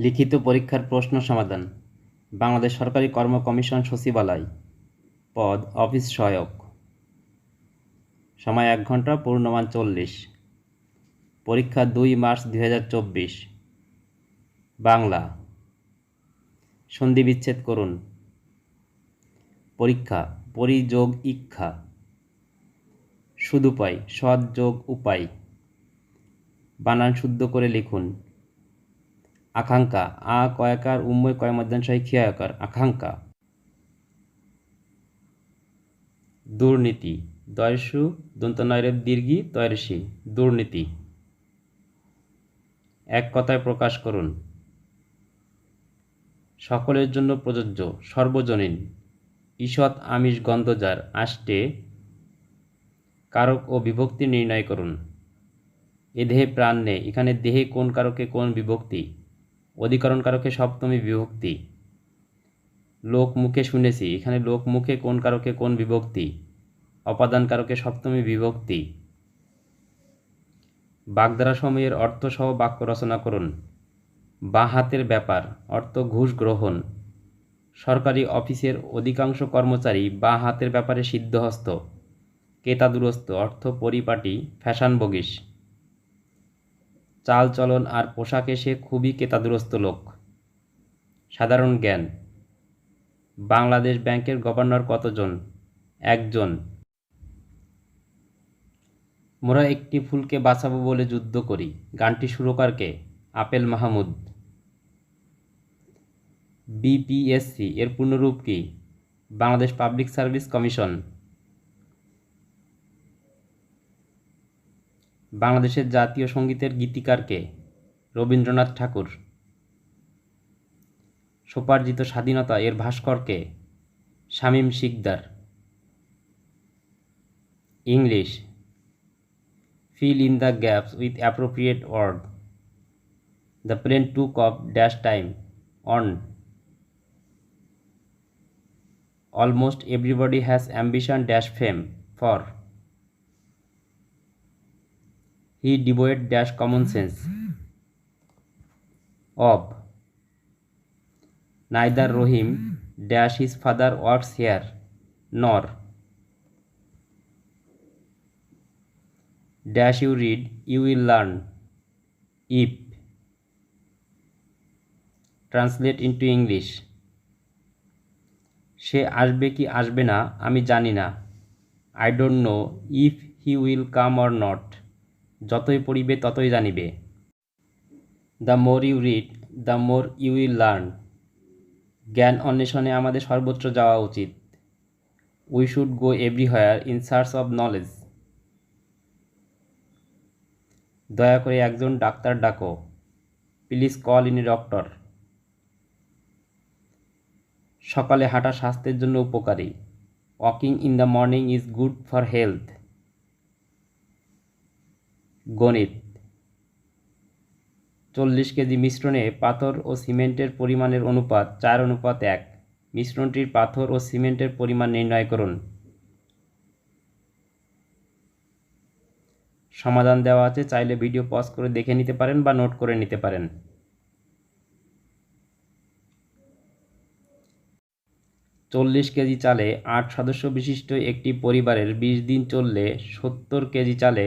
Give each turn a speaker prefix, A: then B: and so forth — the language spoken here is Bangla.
A: লিখিত পরীক্ষার প্রশ্ন সমাধান, বাংলাদেশ সরকারি কর্ম কমিশন সচিবালয়, পদ, অফিস সহায়ক। সময় এক ঘণ্টা, পূর্ণমান চল্লিশ। পরীক্ষা দুই মার্চ দুই হাজার চব্বিশ। বাংলা। সন্ধি বিচ্ছেদ করুন। পরীক্ষা পরিযোগ ইক্ষা। সুদুপায়, সৎ যোগ উপায়। বানান শুদ্ধ করে লিখুন। আকাঙ্ক্ষা। আ কয়াকার উম্ময় কয় মধ্যাংশয় ক্ষিয়াকার আকাঙ্ক্ষা। দুর্নীতি। দয়সু দন্তনয়রের দীর্ঘি তয়রসি। দুর্নীতি। এক কথায় প্রকাশ করুন। সকলের জন্য প্রযোজ্য, সর্বজনীন। ঈষৎ আমিষ গন্ধজার আষ্টে কারক ও বিভক্তি নির্ণয় করুন। এ দেহে প্রাণ নেই। এখানে দেহে কোন কারকে কোন বিভক্তি? অধিকরণ কারকে সপ্তমী বিভক্তি। লোক মুখে শুনেছি, এখানে লোক মুখে কোন কারকে কোন বিভক্তি? অপাদান কারকে সপ্তমী বিভক্তি। বাগদারা সময়ের অর্থ সহ বাক্য রচনা করুন। বা হাতের ব্যাপার, অর্থ ঘুষ গ্রহণ। সরকারি অফিসের অধিকাংশ কর্মচারী বা হাতের ব্যাপারে সিদ্ধহস্ত। কেতাদুরস্ত অর্থ পরিপাটি ফ্যাশন বগিস চালচলন আর পোশাকে সে খুবই কেতাদুরস্ত লোক। সাধারণ জ্ঞান। বাংলাদেশ ব্যাংকের গভর্নর কতজন? একজন। মোরা একটি ফুলকে বাঁচাবো বলে যুদ্ধ করি। গানটি সুরকারকে আপেল মাহমুদ। বিপিএসসি এর পূর্ণরূপ কি? Bangladesh public service commission. বাংলাদেশের জাতীয় সঙ্গীতের গীতিকারকে রবীন্দ্রনাথ ঠাকুর। সুপার্জিত স্বাধীনতা এর ভাস্করকে Shamim Sikder. English. Fill in the gaps with appropriate word the plane took off dash time on almost everybody has ambition dash fame for he devoid dash common sense of. Neither Rahim dash his father was here, nor. Dash you read, you will learn, if. Translate into English. সে আসবে কি আসবে না আমি জানি না। I don't know if he will come or not. যতই পড়িবে ততই জানিবে। The more you read, the more you will learn. জ্ঞান অন্বেষণে আমাদের সর্বত্র যাওয়া উচিত। We should go everywhere in search of knowledge. দয়া করে একজন ডাক্তার ডাকো। Please call in a doctor. সকালে হাঁটা স্বাস্থ্যের জন্য উপকারী। Walking in the morning is good for health. গণিত। চল্লিশ কেজি মিশ্রণে পাথর ও সিমেন্টের পরিমাণের অনুপাত চার অনুপাত এক। মিশ্রণটির পাথর ও সিমেন্টের পরিমাণ নির্ণয় করুন। সমাধান দেওয়া আছে, চাইলে ভিডিও পজ করে দেখে নিতে পারেন বা নোট করে নিতে পারেন। চল্লিশ কেজি চালে আট সদস্য বিশিষ্ট একটি পরিবারের বিশ দিন চললে সত্তর কেজি চালে